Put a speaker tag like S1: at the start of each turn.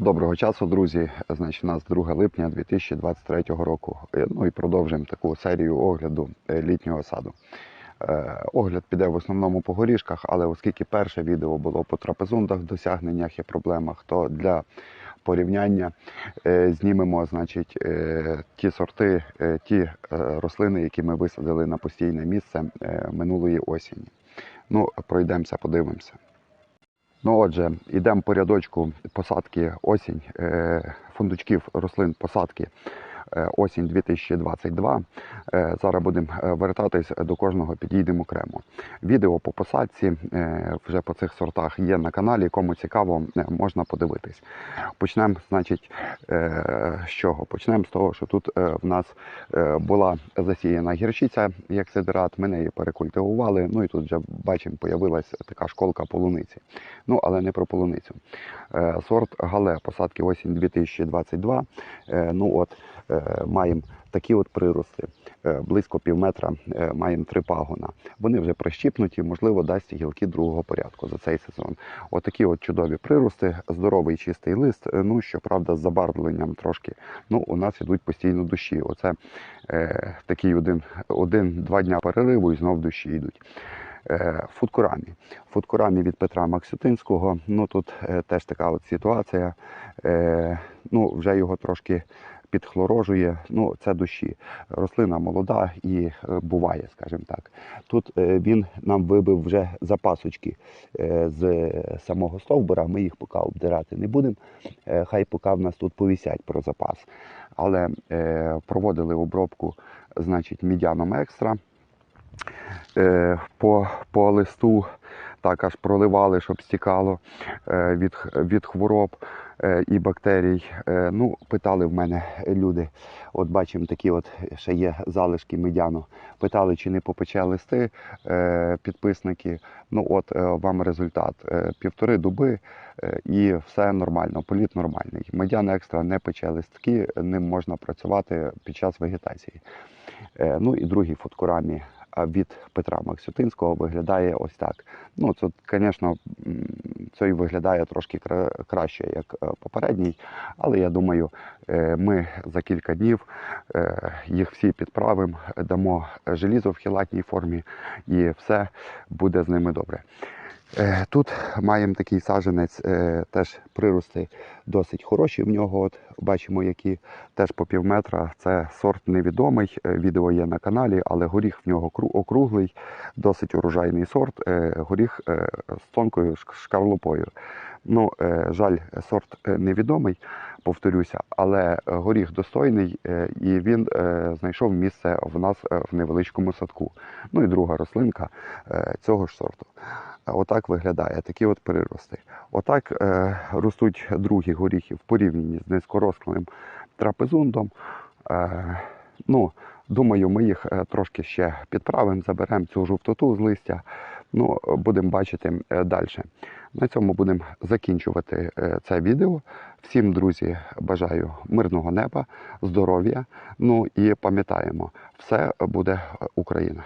S1: Доброго часу, друзі. Значить, у нас 2 липня 2023 року. Е, Ну і продовжуємо таку серію огляду е, літнього саду. Е, Огляд піде в основному по горішках, але оскільки перше відео було по трапезундах, досягненнях і проблемах, то для порівняння знімемо значить, ті сорти, ті рослини, які ми висадили на постійне місце минулої осені. Ну, пройдемося, подивимося. Ну, отже, йдемо по рядочку посадки осінь, е, фундучків рослин посадки осінь 2022. Е, Зараз будемо е, вертатись до кожного, підійдемо окремо. Відео по посадці е, вже по цих сортах є на каналі. Кому цікаво, е, можна подивитись. Почнемо, значить, е, з чого? Почнемо з того, що тут е, в нас е, була засіяна гірчиця як сидерат. Ми неї перекультивували. Ну і тут вже бачимо, появилась така школка полуниці. Ну, але не про полуницю. Е, Сорт Гале посадки осінь 2022. Е, Ну от е, маємо такі от прирости. Е, Близько пів метра е, маємо три пагона. Вони вже прищіпнуті, можливо, дасть гілки другого порядку за цей сезон. Отакі от чудові прирости, здоровий чистий лист. Е, Ну, щоправда, з забарвленням трошки. Ну, у нас ідуть постійно дощі. Оце е, такий один, один-два дня перериву і знов дощі йдуть. Е, Фудкурамі. Фудкурамі від Петра Максютинського. Ну тут е, теж така от ситуація. Е, ну, вже його трошки підхлорожує. Ну, це дощі. Рослина молода і е, буває, скажімо так. Тут е, він нам вибив вже запасочки е, з самого стовбура. Ми їх поки обдирати не будемо. Хай поки в нас тут повісять про запас. Але проводили обробку, значить, мідяном екстра по, по листу так аж проливали, щоб стікало е, від, від хвороб е, і бактерій. Е, ну, питали в мене люди, от бачимо такі от ще є залишки медяну. Питали, чи не попече листи підписники. Ну от вам результат. Півтори дуби е, і все нормально, політ нормальний. Медян екстра не пече листки, ним можна працювати під час вегетації. Ну і другий фоткурамі від Петра Максютинського виглядає ось так. Ну, це, звісно, цей виглядає трошки краще, як е, попередній, але я думаю, е, ми за кілька днів е, їх всі підправимо, дамо желізо в хілатній формі, і все буде з ними добре. Е, Тут маємо такий саджанець, е, теж прирости досить хороші в нього. От бачимо, які теж по пів метра. Це сорт невідомий. е, Відео є на каналі, але горіх в нього округлий, досить урожайний сорт. Горіх з тонкою шк- шкарлупою. Ну, е, жаль, сорт е, невідомий, повторюся, але горіх достойний, е, і він знайшов місце в нас в невеличкому садку. Ну і друга рослинка цього ж сорту. Отак виглядає, такі от прирости. Отак ростуть другі горіхи в порівнянні з низькорослим трапезундом. Ну, думаю, ми їх трошки ще підправимо, заберемо цю жовтоту з листя. Ну, будемо бачити далі. На цьому будемо закінчувати е, це відео. Всім, друзі, бажаю мирного неба, здоров'я. Ну і пам'ятаємо, все буде Україна.